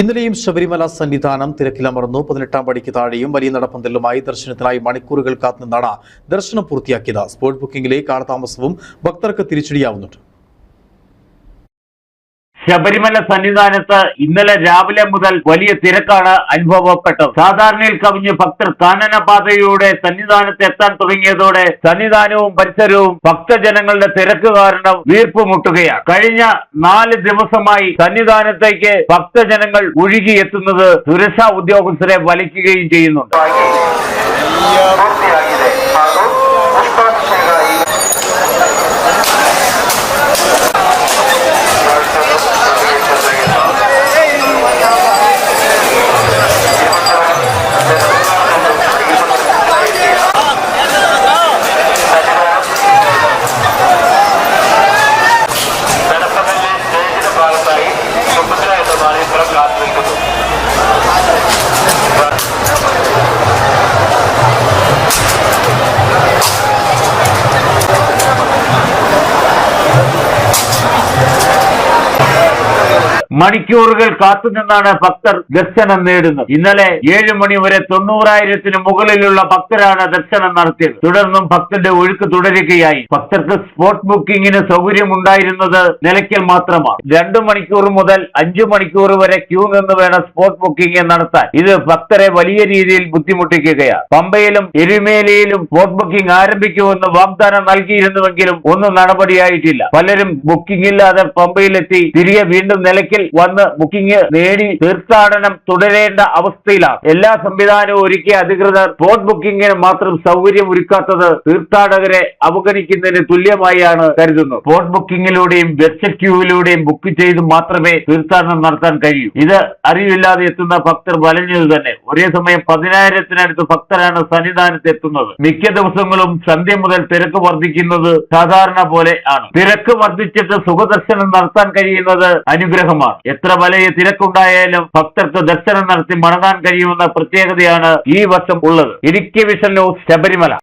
ഇന്നലെയും ശബരിമല സന്നിധാനം തിരക്കിലമർന്നു പതിനെട്ടാം പടിക്ക് താഴെയും വലിയ നടപ്പന്തലുമായി ദർശനത്തിനായി മണിക്കൂറുകൾ കാത്തുനിന്നാണ് ദർശനം പൂർത്തിയാക്കിയത്. സ്പോട്ട് ബുക്കിംഗിലെ കാലതാമസവും ഭക്തർക്ക് തിരിച്ചടിയാവുന്നുണ്ട്. ശബരിമല സന്നിധാനത്ത് ഇന്നലെ രാവിലെ മുതൽ വലിയ തിരക്കാണ് അനുഭവപ്പെട്ടത്. സാധാരണയിൽ കവിഞ്ഞ് ഭക്തർ കാനനപാതയിലൂടെ സന്നിധാനത്ത് എത്താൻ തുടങ്ങിയതോടെ സന്നിധാനവും പരിസരവും ഭക്തജനങ്ങളുടെ തിരക്ക് കാരണം വീർപ്പുമുട്ടുകയാണ് കഴിഞ്ഞ നാല് ദിവസമായി സന്നിധാനത്തേക്ക് ഭക്തജനങ്ങൾ ഒഴുകിയെത്തുന്നത് സുരക്ഷാ ഉദ്യോഗസ്ഥരെ വലിക്കുകയും ചെയ്യുന്നുണ്ട്. മണിക്കൂറുകൾ കാത്തുനിന്നാണ് ഭക്തർ ദർശനം നേടുന്നത്. ഇന്നലെ ഏഴ് മണി വരെ തൊണ്ണൂറായിരത്തിന് മുകളിലുള്ള ഭക്തരാണ് ദർശനം നടത്തിയത്. തുടർന്നും ഭക്തന്റെ ഒഴുക്ക് തുടരുകയായി. ഭക്തർക്ക് സ്പോട്ട് ബുക്കിംഗിന് സൗകര്യമുണ്ടായിരുന്നത് നിലയ്ക്കൽ മാത്രമാണ്. രണ്ടു മണിക്കൂർ മുതൽ അഞ്ചു മണിക്കൂർ വരെ ക്യൂ നിന്ന് വേണം സ്പോട്ട് ബുക്കിംഗ് നടത്താൻ. ഇത് ഭക്തരെ വലിയ രീതിയിൽ ബുദ്ധിമുട്ടിക്കുകയാണ്. പമ്പയിലും എരുമേലിയിലും സ്പോട്ട് ബുക്കിംഗ് ആരംഭിക്കുമെന്ന് വാഗ്ദാനം നൽകിയിരുന്നുവെങ്കിലും ഒന്നും നടപടിയായിട്ടില്ല. പലരും ബുക്കിംഗ് ഇല്ലാതെ പമ്പയിലെത്തി തിരികെ വീണ്ടും നിലയ്ക്കൽ വന്ന് ബുക്കിംഗ് നേടി തീർത്ഥാടനം തുടരേണ്ട അവസ്ഥയിലാണ്. എല്ലാ സംവിധാനവും ഒരുക്കിയ അധികൃതർ സ്പോട്ട് ബുക്കിംഗിന് മാത്രം സൗകര്യം ഒരുക്കാത്തത് തീർത്ഥാടകരെ അവഗണിക്കുന്നതിന് തുല്യമായാണ് കരുതുന്നത് സ്പോട്ട് ബുക്കിംഗിലൂടെയും വെച്ച ക്യൂവിലൂടെയും ബുക്ക് ചെയ്ത് മാത്രമേ തീർത്ഥാടനം നടത്താൻ കഴിയൂ. ഇത് അറിവില്ലാതെ എത്തുന്ന ഭക്തർ വലഞ്ഞത് തന്നെ. ഒരേ സമയം പതിനായിരത്തിനടുത്ത് ഭക്തരാണ് സന്നിധാനത്ത് എത്തുന്നത്. മിക്ക ദിവസങ്ങളും സന്ധ്യ മുതൽ തിരക്ക് വർദ്ധിക്കുന്നത് സാധാരണ പോലെ ആണ്. തിരക്ക് വർദ്ധിച്ചിട്ട് സുഖദർശനം നടത്താൻ കഴിയുന്നത് അനുഗ്രഹമാണ്. എത്ര വലിയ തിരക്കുണ്ടായാലും ഭക്തർക്ക് ദർശനം നടത്തി മടങ്ങാൻ കഴിയുമെന്ന പ്രത്യേകതയാണ് ഈ വർഷം ഉള്ളത്. Idukki vision news Sabarimala.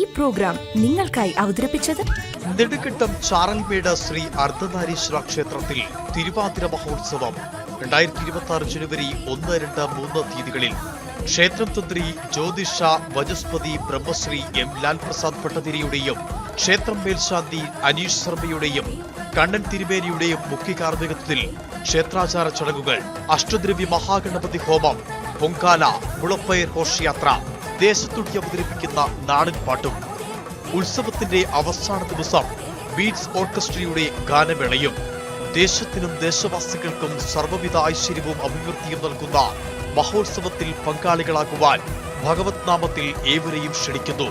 ഈ പ്രോഗ്രാം നിങ്ങൾക്കായി അവതരിപ്പിച്ചത് നെടുകിട്ടം ചാരൻപേട ശ്രീ അർദ്ധനാരീശ്വര ക്ഷേത്രത്തിൽ തിരുവാതിര മഹോത്സവം. രണ്ടായിരത്തി ഇരുപത്തി ആറ് ജനുവരി ഒന്ന് രണ്ട് മൂന്ന് തീയതികളിൽ ക്ഷേത്രം തന്ത്രി ജ്യോതിഷ വജസ്പതി ബ്രഹ്മശ്രീ എം ലാൽ പ്രസാദ് ഭട്ടതിരിയുടെയും ക്ഷേത്രം മേൽശാന്തി അനീഷ് ശർമ്മയുടെയും കണ്ണൻ തിരുമേനിയുടെയും മുഖ്യ കാർമ്മികത്വത്തിൽ ക്ഷേത്രാചാര ചടങ്ങുകൾ അഷ്ടദ്രവ്യ മഹാഗണപതി ഹോമം പൊങ്കാല മുളപ്പയർ ഘോഷയാത്ര ദേശത്തുടി അവതരിപ്പിക്കുന്ന നാടൻ പാട്ടും. ഉത്സവത്തിന്റെ അവസാന ദിവസം ബീറ്റ്സ് ഓർക്കസ്ട്രയുടെ ഗാനമേളയും ദേശത്തിനും ദേശവാസികൾക്കും സർവവിധ ഐശ്വര്യവും അഭിവൃദ്ധിയും നൽകുന്ന മഹോത്സവത്തിൽ പങ്കാളികളാകുവാൻ ഭഗവത് നാമത്തിൽ ഏവരെയും ക്ഷണിക്കുന്നു.